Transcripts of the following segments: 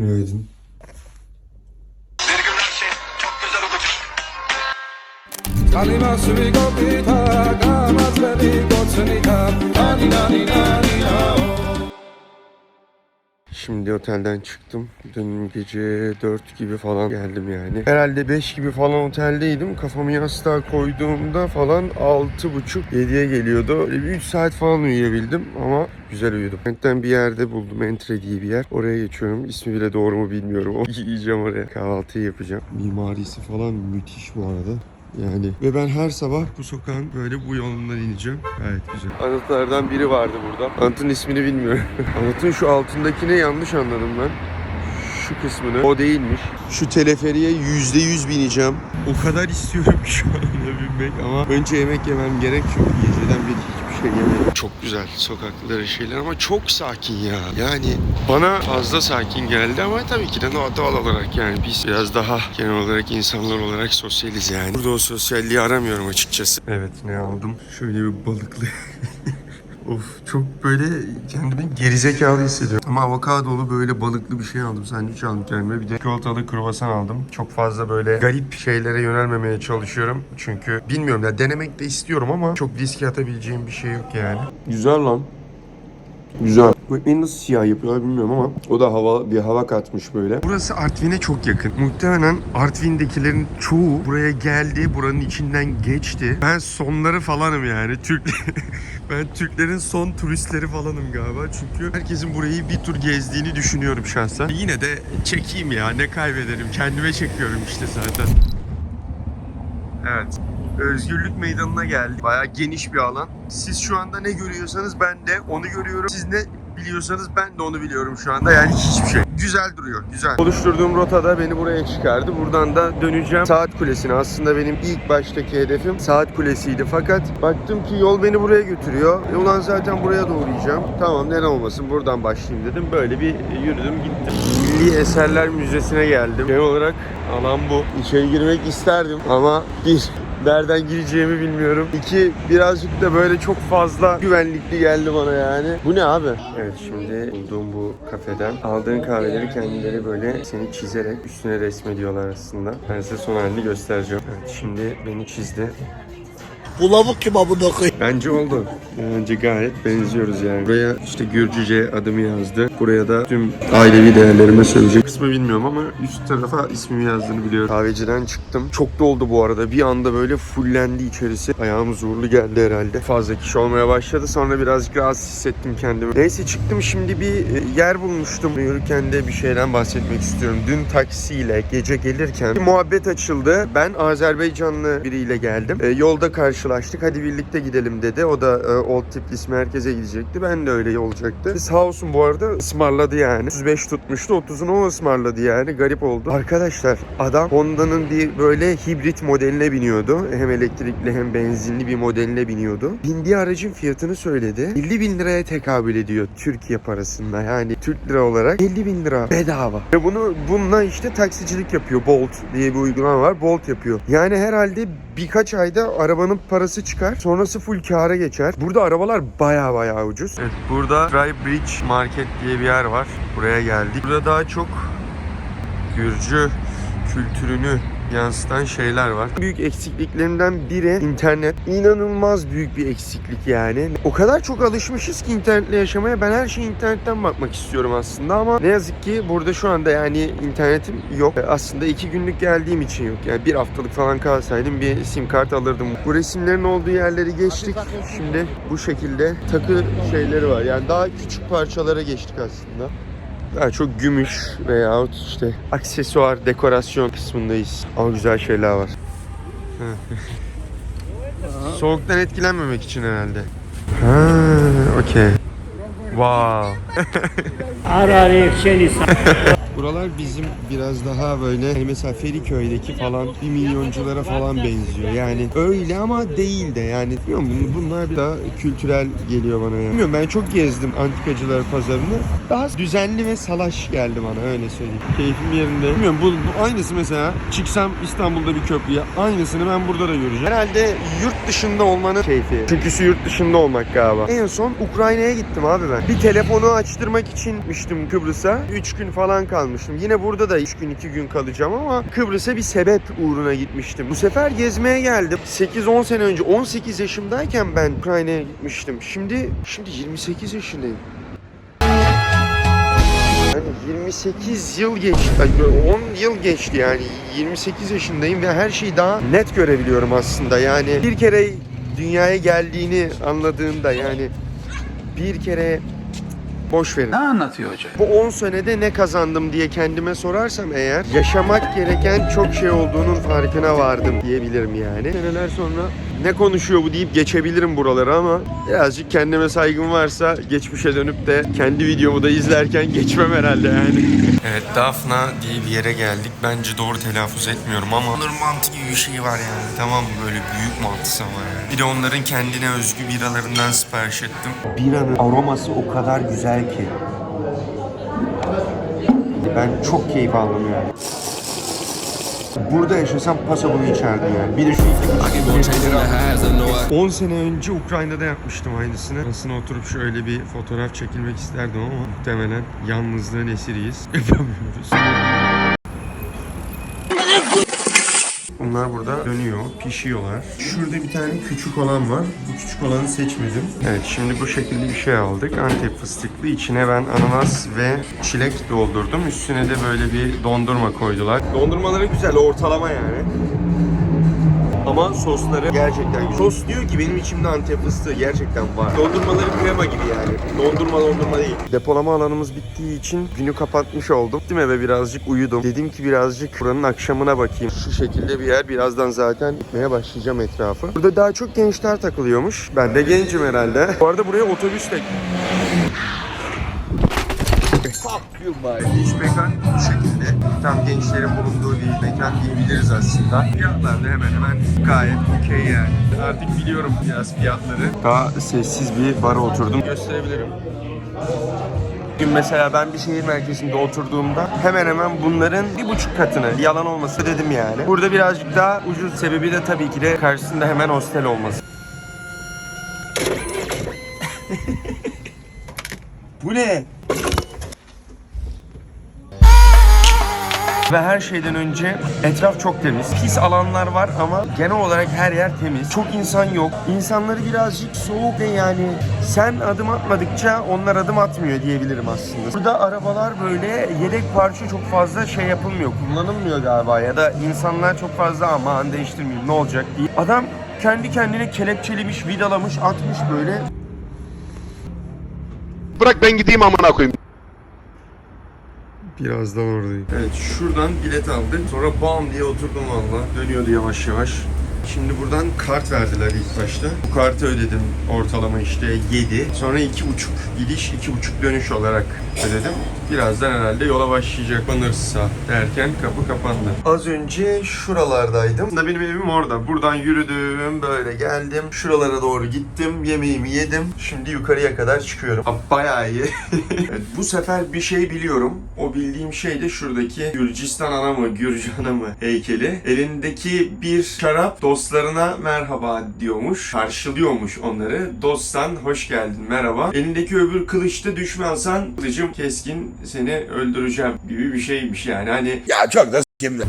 Günaydın. Şey. Kalima Şimdi otelden çıktım. Dün gece 4 gibi falan geldim yani. Herhalde 5 gibi falan oteldeydim. Kafamı yastığa koyduğumda falan 6.30 7'ye geliyordu. Böyle bir 3 saat falan uyuyabildim ama güzel uyudum. Kentten bir yerde buldum. Entre diye bir yer. Oraya geçiyorum. İsmi bile doğru mu bilmiyorum. O yiyeceğim oraya. Kahvaltıyı yapacağım. Mimarisi falan müthiş bu arada. Yani ve ben her sabah bu sokağın böyle bu yolundan ineceğim. Gayet güzel. Anıtlardan biri vardı burada. Anıtın ismini bilmiyorum. Anıtın şu altındakine yanlış anladım ben. Şu kısmını. O değilmiş. Şu teleferiye yüzde yüz bineceğim. O kadar istiyorum ki şu anda binmek ama önce yemek yemem gerek çünkü geceden beri yemedim. Çok güzel sokakları şeyler ama çok sakin ya. Yani bana fazla sakin geldi ama tabii ki de doğal olarak yani biz biraz daha genel olarak insanlar olarak sosyaliz yani. Burada o sosyalliği aramıyorum açıkçası. Evet ne aldım? Şöyle bir balıklı. Of çok böyle kendimi gerizekalı hissediyorum. Ama avokadolu böyle balıklı bir şey aldım. Sandviç aldım kendime. Bir de çikolatalı kruvasan aldım. Çok fazla böyle garip şeylere yönelmemeye çalışıyorum. Çünkü bilmiyorum ya denemek de istiyorum ama çok riske atabileceğim bir şey yok yani. Güzel lan. Güzel. Bu ekmeği nasıl siyah yapıyorlar bilmiyorum ama o da hava bir hava katmış böyle. Burası Artvin'e çok yakın. Muhtemelen Artvin'dekilerin çoğu buraya geldi, buranın içinden geçti. Ben sonları falanım yani. Türk ben Türklerin son turistleri falanım galiba. Çünkü herkesin burayı bir tur gezdiğini düşünüyorum şahsen. Yine de çekeyim ya ne kaybederim. Kendime çekiyorum işte zaten. Evet. Özgürlük Meydanı'na geldik. Bayağı geniş bir alan. Siz şu anda ne görüyorsanız ben de onu görüyorum. Siz ne biliyorsanız ben de onu biliyorum şu anda. Yani hiçbir şey. Güzel duruyor, güzel. Oluşturduğum rotada beni buraya çıkardı. Buradan da döneceğim Saat Kulesi'ne. Aslında benim ilk baştaki hedefim Saat Kulesi'ydi. Fakat baktım ki yol beni buraya götürüyor. E ulan zaten buraya doğrayacağım. Tamam neden olmasın buradan başlayayım dedim. Böyle bir yürüdüm gittim. Milli Eserler Müzesi'ne geldim. Genel olarak alan bu. İçeri girmek isterdim ama bir Nereden gireceğimi bilmiyorum. İki birazcık da böyle çok fazla güvenlikli geldi bana yani. Bu ne abi? Evet şimdi bulduğum bu kafeden aldığın kahveleri kendileri böyle seni çizerek üstüne resmediyorlar aslında. Ben size son halini göstereceğim. Evet şimdi beni çizdi. Bu kim amına? Bence oldu. Bence gayet benziyoruz yani. Buraya işte Gürcüce adımı yazdı. Buraya da tüm ailevi değerlerime söyleyecek kısmı bilmiyorum ama üst tarafa ismimi yazdığını biliyorum. Kahveciden çıktım. Çok doldu bu arada. Bir anda böyle fullendi içerisi. Ayağım zorlu geldi herhalde. Fazla kişi olmaya başladı. Sonra birazcık rahatsız hissettim kendimi. Neyse çıktım şimdi bir e, yer bulmuştum. Yürürken de bir şeyden bahsetmek istiyorum. Dün taksiyle gece gelirken bir muhabbet açıldı. Ben Azerbaycanlı biriyle geldim. E, yolda karşılaştık. Hadi birlikte gidelim dedi. O da e, Old Tiflis merkeze gidecekti. Ben de öyle olacaktı. Sağ olsun bu arada ısmarladı yani. 35 tutmuştu. 30'unu o ısmarladı yani. Garip oldu. Arkadaşlar adam Honda'nın bir böyle hibrit modeline biniyordu. Hem elektrikli hem benzinli bir modeline biniyordu. Bindiği aracın fiyatını söyledi. 50 bin liraya tekabül ediyor Türkiye parasında. Yani Türk lira olarak 50 bin lira bedava. Ve bunu bununla işte taksicilik yapıyor. Bolt diye bir uygulama var. Bolt yapıyor. Yani herhalde birkaç ayda arabanın parası çıkar. Sonrası full kâra geçer. Burada arabalar baya baya ucuz. Evet burada Dry Bridge Market diye bir yer var. Buraya geldik. Burada daha çok Gürcü kültürünü yansıtan şeyler var. Büyük eksikliklerinden biri internet. İnanılmaz büyük bir eksiklik yani. O kadar çok alışmışız ki internetle yaşamaya. Ben her şeyi internetten bakmak istiyorum aslında ama ne yazık ki burada şu anda yani internetim yok. Aslında iki günlük geldiğim için yok. Yani bir haftalık falan kalsaydım bir sim kart alırdım. Bu resimlerin olduğu yerleri geçtik. Şimdi bu şekilde takı şeyleri var. Yani daha küçük parçalara geçtik aslında. Daha çok gümüş veyahut işte aksesuar, dekorasyon kısmındayız. Ama güzel şeyler var. Soğuktan etkilenmemek için herhalde. Ha, okey. Wow. Buralar bizim biraz daha böyle hani mesela Feriköy'deki falan bir milyonculara falan benziyor. Yani öyle ama değil de yani bilmiyorum bun- bunlar daha kültürel geliyor bana ya. Bilmiyorum ben çok gezdim antikacılar pazarını. Daha düzenli ve salaş geldi bana öyle söyleyeyim. Keyfim yerinde. Bilmiyorum bu, bu aynısı mesela çıksam İstanbul'da bir köprüye aynısını ben burada da göreceğim. Herhalde yurt dışında olmanın keyfi. Çünküsü yurt dışında olmak galiba. En son Ukrayna'ya gittim abi ben. Bir telefonu açtırmak için gitmiştim Kıbrıs'a. 3 gün falan kalmıştım. Kalmıştım. Yine burada da 3 gün 2 gün kalacağım ama Kıbrıs'a bir sebep uğruna gitmiştim. Bu sefer gezmeye geldim. 8-10 sene önce 18 yaşımdayken ben Ukrayna'ya gitmiştim. Şimdi şimdi 28 yaşındayım. Yani 28 yıl geçti, ay, 10 yıl geçti yani 28 yaşındayım ve her şeyi daha net görebiliyorum aslında. Yani bir kere dünyaya geldiğini anladığında yani bir kere boş verin. Ne anlatıyor hoca? Bu 10 senede ne kazandım diye kendime sorarsam eğer yaşamak gereken çok şey olduğunun farkına vardım diyebilirim yani. Seneler sonra ne konuşuyor bu deyip geçebilirim buraları ama birazcık kendime saygım varsa geçmişe dönüp de kendi videomu da izlerken geçmem herhalde yani. Evet Dafna diye bir yere geldik. Bence doğru telaffuz etmiyorum ama onların mantı gibi bir şey var yani. Tamam mı? Böyle büyük mantısı var yani. Bir de onların kendine özgü biralarından sipariş ettim. Biranın aroması o kadar güzel ki. Ben çok keyif aldım yani. Burada yaşasam paso bunu içerdim yani. Bir de şu iki 10 sene önce Ukrayna'da yapmıştım aynısını. Aslında oturup şöyle bir fotoğraf çekilmek isterdim ama muhtemelen yalnızlığın esiriyiz. Yapamıyoruz. Bunlar burada dönüyor, pişiyorlar. Şurada bir tane küçük olan var. Bu küçük olanı seçmedim. Evet şimdi bu şekilde bir şey aldık. Antep fıstıklı. İçine ben ananas ve çilek doldurdum. Üstüne de böyle bir dondurma koydular. Dondurmaları güzel, ortalama yani. Ama sosları gerçekten güzel. Sos diyor ki benim içimde antep fıstığı gerçekten var. Dondurmaları krema gibi yani. Dondurma dondurma değil. Depolama alanımız bittiği için günü kapatmış oldum. Gittim eve birazcık uyudum. Dedim ki birazcık buranın akşamına bakayım. Şu şekilde bir yer. Birazdan zaten gitmeye başlayacağım etrafı. Burada daha çok gençler takılıyormuş. Ben de gencim herhalde. Bu arada buraya otobüsle İç mekan bu şekilde. Tam gençlerin bulunduğu bir mekan diyebiliriz aslında. Fiyatlar da hemen hemen gayet okey yani. Artık biliyorum biraz fiyatları. Daha sessiz bir bara oturdum. Gösterebilirim. Bugün mesela ben bir şehir merkezinde oturduğumda hemen hemen bunların bir buçuk katını yalan olması dedim yani. Burada birazcık daha ucuz sebebi de tabii ki de karşısında hemen hostel olması. Bu ne? Ve her şeyden önce etraf çok temiz. Pis alanlar var ama genel olarak her yer temiz. Çok insan yok. İnsanları birazcık soğuk ve yani sen adım atmadıkça onlar adım atmıyor diyebilirim aslında. Burada arabalar böyle yedek parça çok fazla şey yapılmıyor. Kullanılmıyor galiba ya da insanlar çok fazla aman değiştirmeyeyim ne olacak diye. Adam kendi kendine kelepçelemiş, vidalamış, atmış böyle. Bırak ben gideyim amına koyayım. Birazdan oradayım. Evet şuradan bilet aldık. Sonra bam diye oturdum valla. Dönüyordu yavaş yavaş. Şimdi buradan kart verdiler ilk başta. Bu kartı ödedim ortalama işte 7. Sonra 2,5 gidiş 2,5 dönüş olarak ödedim. Birazdan herhalde yola başlayacak. Kapanırsa derken kapı kapandı. Az önce şuralardaydım. Da benim evim orada. Buradan yürüdüm böyle geldim. Şuralara doğru gittim. Yemeğimi yedim. Şimdi yukarıya kadar çıkıyorum. Ha, bayağı iyi. evet, bu sefer bir şey biliyorum. O bildiğim şey de şuradaki Gürcistan ana mı, Gürcü mı heykeli. Elindeki bir şarap dostlarına merhaba diyormuş. Karşılıyormuş onları. Dostsan hoş geldin merhaba. Elindeki öbür kılıçta düşmansan kılıcım keskin seni öldüreceğim gibi bir şeymiş yani. Hani Ya çok da s**kimde.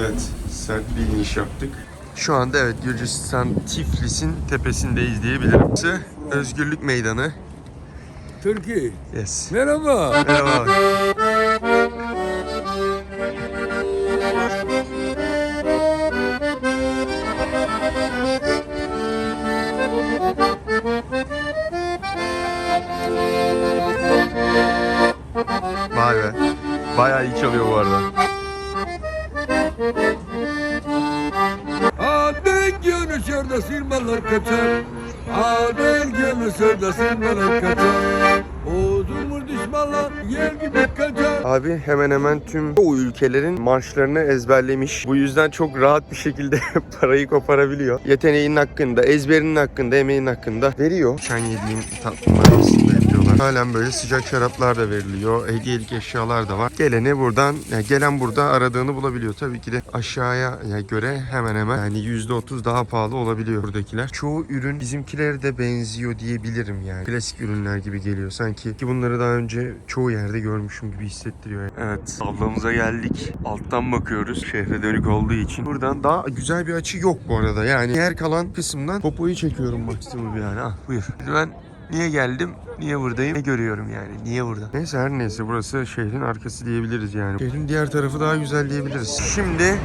Evet, sert bir iniş yaptık. Şu anda evet Gürcistan Tiflis'in tepesindeyiz diyebilirim. Burası Özgürlük Meydanı. Türkiye. Yes. Merhaba. Merhaba. Abi hemen hemen tüm o ülkelerin marşlarını ezberlemiş. Bu yüzden çok rahat bir şekilde parayı koparabiliyor. Yeteneğinin hakkında, ezberinin hakkında, emeğinin hakkında veriyor. Şen yediğim tatlılar var. Halen böyle sıcak şaraplar da veriliyor. Hediyelik eşyalar da var. Geleni buradan, yani gelen burada aradığını bulabiliyor. Tabii ki de aşağıya göre hemen hemen yani %30 daha pahalı olabiliyor buradakiler. Çoğu ürün bizimkilere de benziyor diyebilirim yani. Klasik ürünler gibi geliyor sanki. Ki bunları daha önce çoğu yerde görmüşüm gibi hissettiriyor. yani. Evet, ablamıza geldik. Alttan bakıyoruz. Şehre dönük olduğu için. Buradan daha güzel bir açı yok bu arada. Yani yer kalan kısımdan popoyu çekiyorum maksimum yani. Ah buyur. Ben Niye geldim? Niye buradayım? Ne görüyorum yani? Niye burada? Neyse her neyse burası şehrin arkası diyebiliriz yani. Şehrin diğer tarafı daha güzel diyebiliriz. Şimdi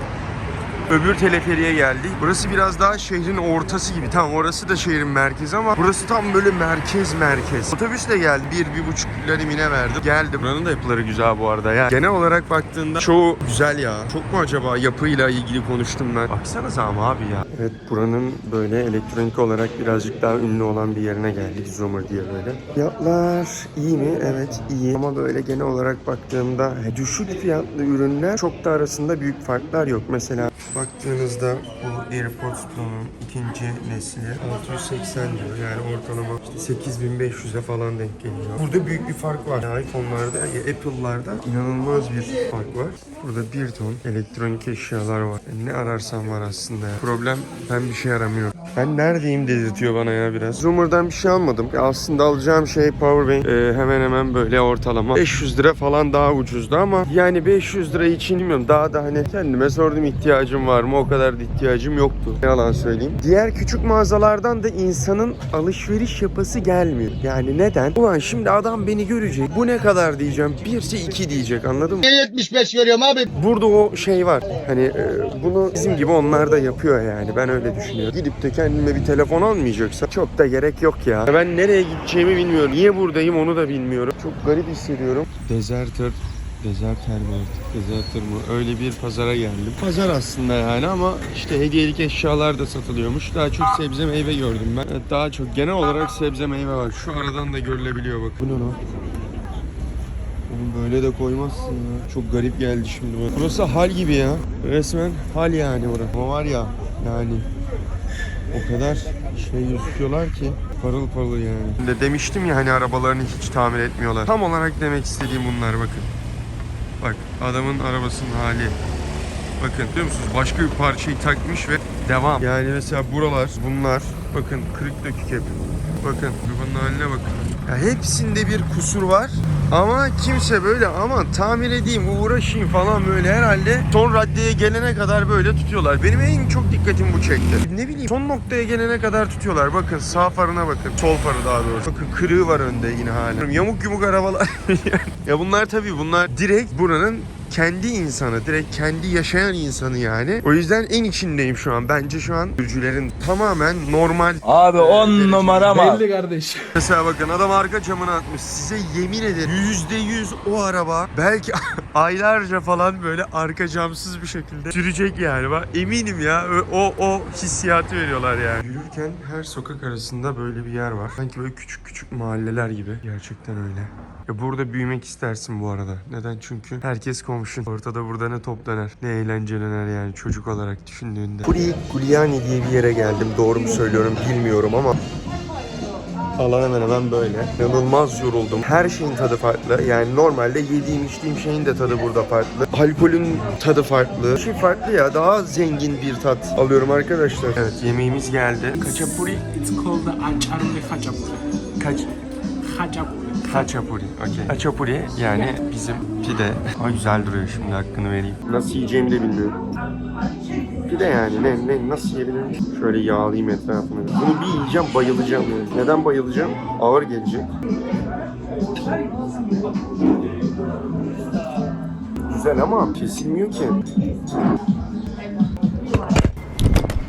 öbür teleferiye geldik. Burası biraz daha şehrin ortası gibi. Tamam orası da şehrin merkezi ama burası tam böyle merkez merkez. Otobüsle geldi. Bir, bir buçuk liramine verdim. Geldi. Buranın da yapıları güzel bu arada ya. Genel olarak baktığında çoğu güzel ya. Çok mu acaba yapıyla ilgili konuştum ben? Baksanıza ama abi ya. Evet buranın böyle elektronik olarak birazcık daha ünlü olan bir yerine geldik. Zoomer diye böyle. Fiyatlar iyi mi? Evet iyi. Ama böyle genel olarak baktığımda düşük fiyatlı ürünler çok da arasında büyük farklar yok. Mesela baktığınızda bu AirPods Pro'nun ikinci nesli 680 diyor. Yani ortalama işte 8500'e falan denk geliyor. Burada büyük bir fark var. Yani iPhone'larda, ya Apple'larda inanılmaz bir fark var. Burada bir ton elektronik eşyalar var. Yani ne ararsan var aslında. Problem ben bir şey aramıyorum. Ben neredeyim dedirtiyor bana ya biraz. Zoomer'dan bir şey almadım. Ya aslında alacağım şey Powerbank e, hemen hemen böyle ortalama 500 lira falan daha ucuzdu ama yani 500 lira için bilmiyorum daha da hani kendime sordum ihtiyacım var mı o kadar da ihtiyacım yoktu. Ne yalan söyleyeyim. Diğer küçük mağazalardan da insanın alışveriş yapası gelmiyor. Yani neden? Ulan şimdi adam beni görecek. Bu ne kadar diyeceğim. Birse iki diyecek anladın mı? 75 veriyorum abi. Burada o şey var. Hani e, bunu bizim gibi onlar da yapıyor yani. Ben öyle düşünüyorum. Gidip de kendime bir telefon almayacaksa çok da gerek yok ya. Ben nereye gideceğimi bilmiyorum. Niye buradayım onu da bilmiyorum. Çok garip hissediyorum. Deserter Deserter mi artık? Deserter mı? Öyle bir pazara geldim. Pazar aslında yani ama işte hediyelik eşyalar da satılıyormuş. Daha çok sebze meyve gördüm ben. Daha çok genel olarak sebze meyve var. Şu aradan da görülebiliyor bak. Bu ne lan? Oğlum böyle de koymazsın ya. Çok garip geldi şimdi bana. Burası hal gibi ya. Resmen hal yani burası. Ama var ya yani o kadar şey gözüküyorlar ki parıl parıl yani. De demiştim ya hani arabalarını hiç tamir etmiyorlar. Tam olarak demek istediğim bunlar bakın. Bak adamın arabasının hali. Bakın biliyor musunuz? Başka bir parçayı takmış ve devam. Yani mesela buralar bunlar bakın kırık dökük hep. Bakın arabanın haline bakın. Ya hepsinde bir kusur var ama kimse böyle ama tamir edeyim uğraşayım falan böyle herhalde son raddeye gelene kadar böyle tutuyorlar. Benim en çok dikkatim bu çekti. Ne bileyim son noktaya gelene kadar tutuyorlar. Bakın sağ farına bakın. Sol farı daha doğrusu. Bakın kırığı var önde yine hala. Yamuk yumuk arabalar. ya bunlar tabii bunlar direkt buranın kendi insanı, direkt kendi yaşayan insanı yani. O yüzden en içindeyim şu an. Bence şu an sürücülerin tamamen normal. Abi e, 10 derece- numara mı? Mesela bakın adam arka camını atmış. Size yemin ederim yüzde yüz o araba belki aylarca falan böyle arka camsız bir şekilde sürecek yani. Ben eminim ya o o hissiyatı veriyorlar yani. Yürürken her sokak arasında böyle bir yer var. Sanki böyle küçük küçük mahalleler gibi. Gerçekten öyle. Ya burada büyümek istersin bu arada. Neden? Çünkü herkes komşun. Ortada burada ne toplanır, ne eğlencelenir yani çocuk olarak düşündüğünde. Kuli Guliani diye bir yere geldim. Doğru mu söylüyorum bilmiyorum ama Alan hemen hemen böyle. İnanılmaz yoruldum. Her şeyin tadı farklı. Yani normalde yediğim içtiğim şeyin de tadı burada farklı. Alkolün tadı farklı. Şey farklı ya. Daha zengin bir tat alıyorum arkadaşlar. Evet yemeğimiz geldi. Kaçapuri. It's called the Acharpe Hachapuri. Kaç? Hachapuri. Haçapuri. Okey. Haçapuri yani bizim pide. Ay güzel duruyor şimdi hakkını vereyim. Nasıl yiyeceğimi de bilmiyorum. Pide yani ne, ne nasıl yiyebilirim? Şöyle yağlayayım etrafını. Bunu bir yiyeceğim bayılacağım yani. Neden bayılacağım? Ağır gelecek. Güzel ama kesilmiyor ki.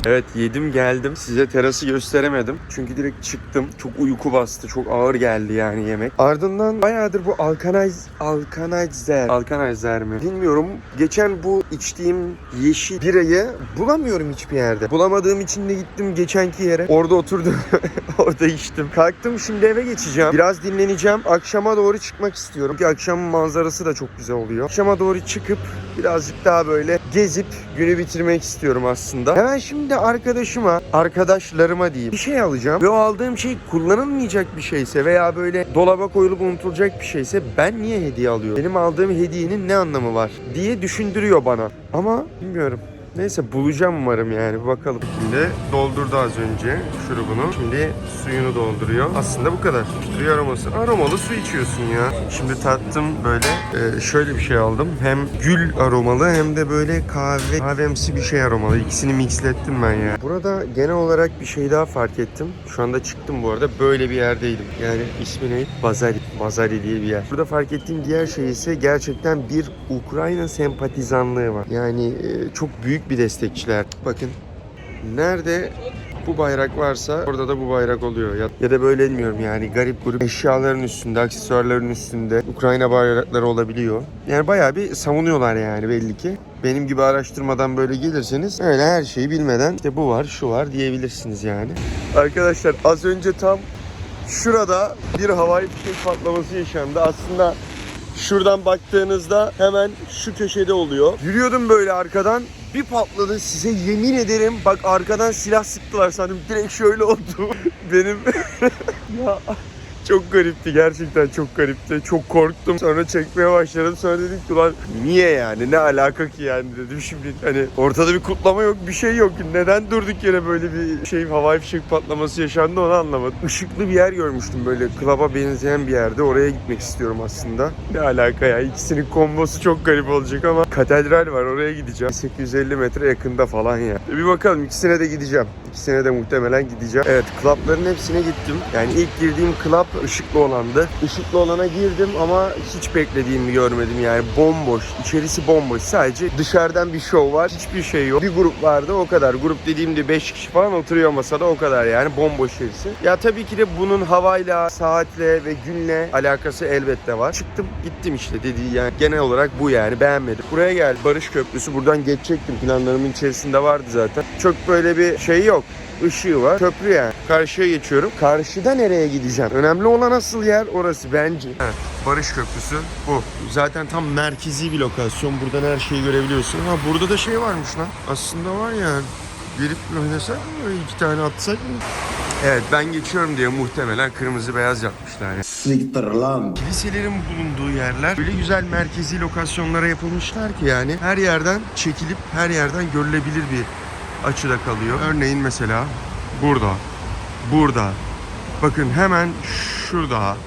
Evet yedim geldim. Size terası gösteremedim. Çünkü direkt çıktım. Çok uyku bastı. Çok ağır geldi yani yemek. Ardından bayağıdır bu Alkanayz... Alkanayzer. Alkanayzer mi? Bilmiyorum. Geçen bu içtiğim yeşil birayı bulamıyorum hiçbir yerde. Bulamadığım için de gittim geçenki yere. Orada oturdum. Orada içtim. Kalktım şimdi eve geçeceğim. Biraz dinleneceğim. Akşama doğru çıkmak istiyorum. Ki akşamın manzarası da çok güzel oluyor. Akşama doğru çıkıp birazcık daha böyle gezip günü bitirmek istiyorum aslında. Hemen şimdi arkadaşıma, arkadaşlarıma diyeyim bir şey alacağım ve o aldığım şey kullanılmayacak bir şeyse veya böyle dolaba koyulup unutulacak bir şeyse ben niye hediye alıyorum? Benim aldığım hediyenin ne anlamı var diye düşündürüyor bana. Ama bilmiyorum. Neyse bulacağım umarım yani bakalım. Şimdi doldurdu az önce şurubunu. Şimdi suyunu dolduruyor. Aslında bu kadar. Suyu aroması. Aromalı su içiyorsun ya. Şimdi tattım böyle. Ee, şöyle bir şey aldım. Hem gül aromalı hem de böyle kahve kahvemsi bir şey aromalı. İkisini mixlettim ben ya. Burada genel olarak bir şey daha fark ettim. Şu anda çıktım bu arada. Böyle bir yerdeydim. Yani ismi ne? Bazari. Bazari diye bir yer. Burada fark ettiğim diğer şey ise gerçekten bir Ukrayna sempatizanlığı var. Yani e, çok büyük bir destekçiler. Bakın nerede bu bayrak varsa orada da bu bayrak oluyor. Ya, ya da böyle bilmiyorum yani garip grup eşyaların üstünde, aksesuarların üstünde Ukrayna bayrakları olabiliyor. Yani bayağı bir savunuyorlar yani belli ki. Benim gibi araştırmadan böyle gelirseniz öyle her şeyi bilmeden işte bu var, şu var diyebilirsiniz yani. Arkadaşlar az önce tam şurada bir havai fişek patlaması yaşandı. Aslında Şuradan baktığınızda hemen şu köşede oluyor. Yürüyordum böyle arkadan bir patladı size yemin ederim bak arkadan silah sıktılar sandım direkt şöyle oldu. Benim ya çok garipti gerçekten çok garipti. Çok korktum. Sonra çekmeye başladım. Sonra dedim ki ulan niye yani ne alaka ki yani dedim şimdi hani ortada bir kutlama yok bir şey yok. Neden durduk yere böyle bir şey havai fişek patlaması yaşandı onu anlamadım. Işıklı bir yer görmüştüm böyle klaba benzeyen bir yerde. Oraya gitmek istiyorum aslında. Ne alaka ya ikisinin kombosu çok garip olacak ama katedral var oraya gideceğim. 850 metre yakında falan ya. Bir bakalım ikisine de gideceğim. İkisine de muhtemelen gideceğim. Evet klapların hepsine gittim. Yani ilk girdiğim klap ışıklı olandı. Işıklı olana girdim ama hiç beklediğimi görmedim yani bomboş. İçerisi bomboş. Sadece dışarıdan bir şov var. Hiçbir şey yok. Bir grup vardı o kadar. Grup dediğimde 5 kişi falan oturuyor masada o kadar yani bomboş içerisi. Ya tabii ki de bunun havayla, saatle ve günle alakası elbette var. Çıktım gittim işte dediği yani genel olarak bu yani beğenmedim. Buraya geldi Barış Köprüsü buradan geçecektim planlarımın içerisinde vardı zaten. Çok böyle bir şey yok ışığı var. Köprü yani. Karşıya geçiyorum. Karşıda nereye gideceğim? Önemli olan asıl yer orası bence. Evet. Barış Köprüsü bu. Zaten tam merkezi bir lokasyon. Buradan her şeyi görebiliyorsun. Ha burada da şey varmış lan. Aslında var ya. Gelip oynasak mı? İki tane atsak mı? Evet ben geçiyorum diye muhtemelen kırmızı beyaz yapmışlar. Yani. Siktir lan. Kiliselerin bulunduğu yerler öyle güzel merkezi lokasyonlara yapılmışlar ki yani her yerden çekilip her yerden görülebilir bir açıda kalıyor. Örneğin mesela burada, burada, bakın hemen şurada,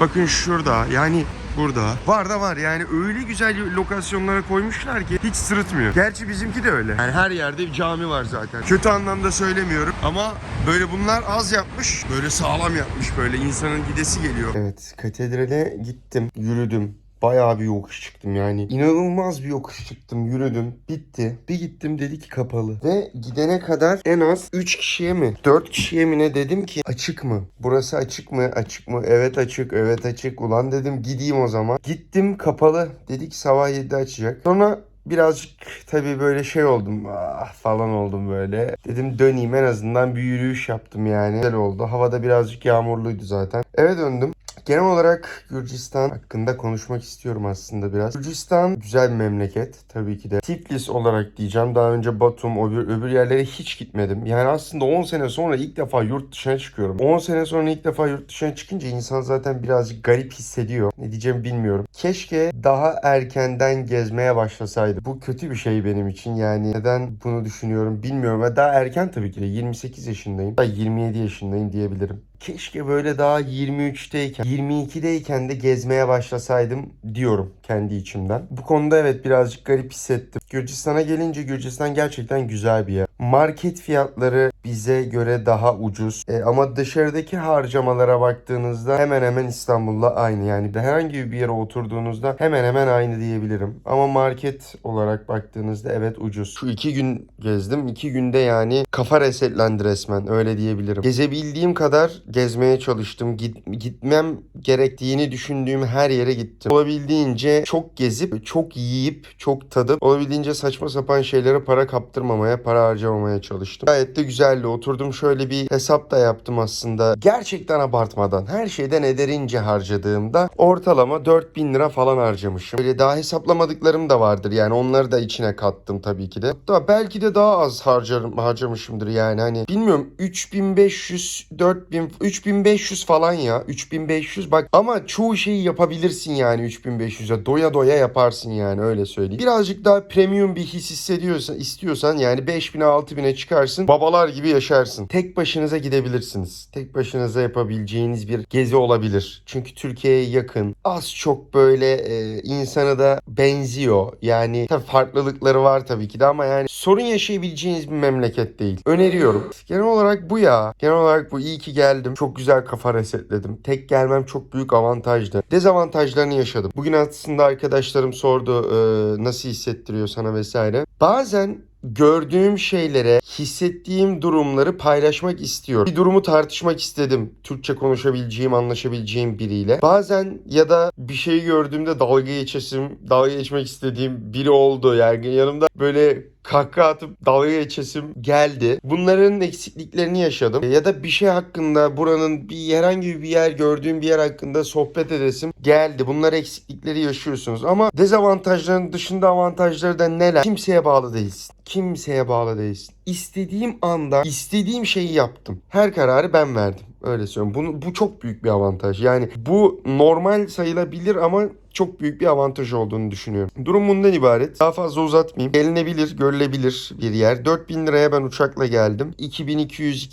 bakın şurada yani burada. Var da var yani öyle güzel lokasyonlara koymuşlar ki hiç sırıtmıyor. Gerçi bizimki de öyle. Yani her yerde bir cami var zaten. Kötü anlamda söylemiyorum ama böyle bunlar az yapmış. Böyle sağlam yapmış böyle insanın gidesi geliyor. Evet katedrale gittim yürüdüm. Bayağı bir yokuş çıktım yani. İnanılmaz bir yokuş çıktım. Yürüdüm. Bitti. Bir gittim dedi ki kapalı. Ve gidene kadar en az 3 kişiye mi 4 kişiye mi ne dedim ki açık mı? Burası açık mı? Açık mı? Evet açık. Evet açık. Ulan dedim gideyim o zaman. Gittim kapalı. Dedi ki sabah 7'de açacak. Sonra birazcık tabii böyle şey oldum ah falan oldum böyle. Dedim döneyim en azından bir yürüyüş yaptım yani. Güzel oldu. Havada birazcık yağmurluydu zaten. Eve döndüm. Genel olarak Gürcistan hakkında konuşmak istiyorum aslında biraz. Gürcistan güzel bir memleket tabii ki de. Tiflis olarak diyeceğim. Daha önce Batum, öbür, öbür yerlere hiç gitmedim. Yani aslında 10 sene sonra ilk defa yurt dışına çıkıyorum. 10 sene sonra ilk defa yurt dışına çıkınca insan zaten birazcık garip hissediyor. Ne diyeceğimi bilmiyorum. Keşke daha erkenden gezmeye başlasaydım. Bu kötü bir şey benim için. Yani neden bunu düşünüyorum bilmiyorum. Daha erken tabii ki de 28 yaşındayım. Daha 27 yaşındayım diyebilirim. Keşke böyle daha 23'teyken, 22'deyken de gezmeye başlasaydım diyorum kendi içimden. Bu konuda evet birazcık garip hissettim. Gürcistan'a gelince Gürcistan gerçekten güzel bir yer. Market fiyatları bize göre daha ucuz. E, ama dışarıdaki harcamalara baktığınızda hemen hemen İstanbul'la aynı. Yani herhangi bir yere oturduğunuzda hemen hemen aynı diyebilirim. Ama market olarak baktığınızda evet ucuz. Şu iki gün gezdim. iki günde yani kafa resetlendi resmen öyle diyebilirim. Gezebildiğim kadar gezmeye çalıştım. Git, gitmem gerektiğini düşündüğüm her yere gittim. Olabildiğince çok gezip, çok yiyip, çok tadıp, olabildiğince saçma sapan şeylere para kaptırmamaya, para harcamamaya çalıştım. Gayet de güzeldi. Oturdum şöyle bir hesap da yaptım aslında. Gerçekten abartmadan her şeyden ederince harcadığımda ortalama 4000 lira falan harcamışım. Böyle daha hesaplamadıklarım da vardır yani onları da içine kattım tabii ki de. Hatta belki de daha az harcarım, harcamışımdır yani hani bilmiyorum 3500 4000 3500 falan ya 3500 bak ama çoğu şeyi yapabilirsin yani 3500'e doya doya yaparsın yani öyle söyleyeyim. Birazcık daha premium bir his hissediyorsan istiyorsan yani 5000'e 6000'e çıkarsın babalar gibi yaşarsın. Tek başınıza gidebilirsiniz. Tek başınıza yapabileceğiniz bir gezi olabilir. Çünkü Türkiye'ye yakın. Az çok böyle e, insanı da benziyor. Yani tabii farklılıkları var tabii ki de ama yani sorun yaşayabileceğiniz bir memleket değil. Öneriyorum. Genel olarak bu ya. Genel olarak bu. İyi ki geldim. Çok güzel kafa resetledim. Tek gelmem çok büyük avantajdı. Dezavantajlarını yaşadım. Bugün aslında arkadaşlarım sordu e, nasıl hissettiriyor sana vesaire. Bazen gördüğüm şeylere, hissettiğim durumları paylaşmak istiyorum. Bir durumu tartışmak istedim. Türkçe konuşabileceğim, anlaşabileceğim biriyle. Bazen ya da bir şey gördüğümde dalga geçesim, dalga geçmek istediğim biri oldu. Yani yanımda böyle kahkaha atıp dalga geçesim geldi. Bunların eksikliklerini yaşadım. Ya da bir şey hakkında buranın bir herhangi bir yer gördüğüm bir yer hakkında sohbet edesim geldi. Bunlar eksiklikleri yaşıyorsunuz. Ama dezavantajların dışında avantajları da neler? Kimseye bağlı değilsin. Kimseye bağlı değilsin. İstediğim anda istediğim şeyi yaptım. Her kararı ben verdim. Öyle söylüyorum. Bunu, bu çok büyük bir avantaj. Yani bu normal sayılabilir ama çok büyük bir avantaj olduğunu düşünüyorum. Durum bundan ibaret. Daha fazla uzatmayayım. Gelinebilir, görülebilir bir yer. 4000 liraya ben uçakla geldim. 2200,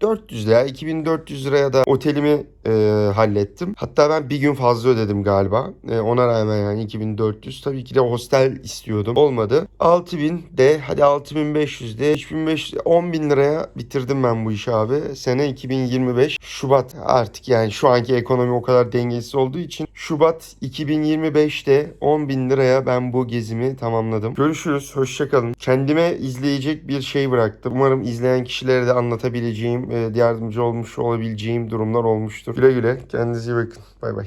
2400 lira, 2400 liraya da otelimi e, hallettim. Hatta ben bir gün fazla ödedim galiba. E, ona rağmen yani 2400. Tabii ki de hostel istiyordum. Olmadı. 6000 de hadi 6500 de 3500 10.000 liraya bitirdim ben bu işi abi. Sene 2025 Şubat artık yani şu anki ekonomi o kadar dengesiz olduğu için Şubat 2025'te 10.000 liraya ben bu gezimi tamamladım. Görüşürüz. Hoşçakalın. Kendime izleyecek bir şey bıraktım. Umarım izleyen kişilere de anlatabileceğim, yardımcı olmuş olabileceğim durumlar olmuştur. Güle güle. Kendinize iyi bakın. Bay bay.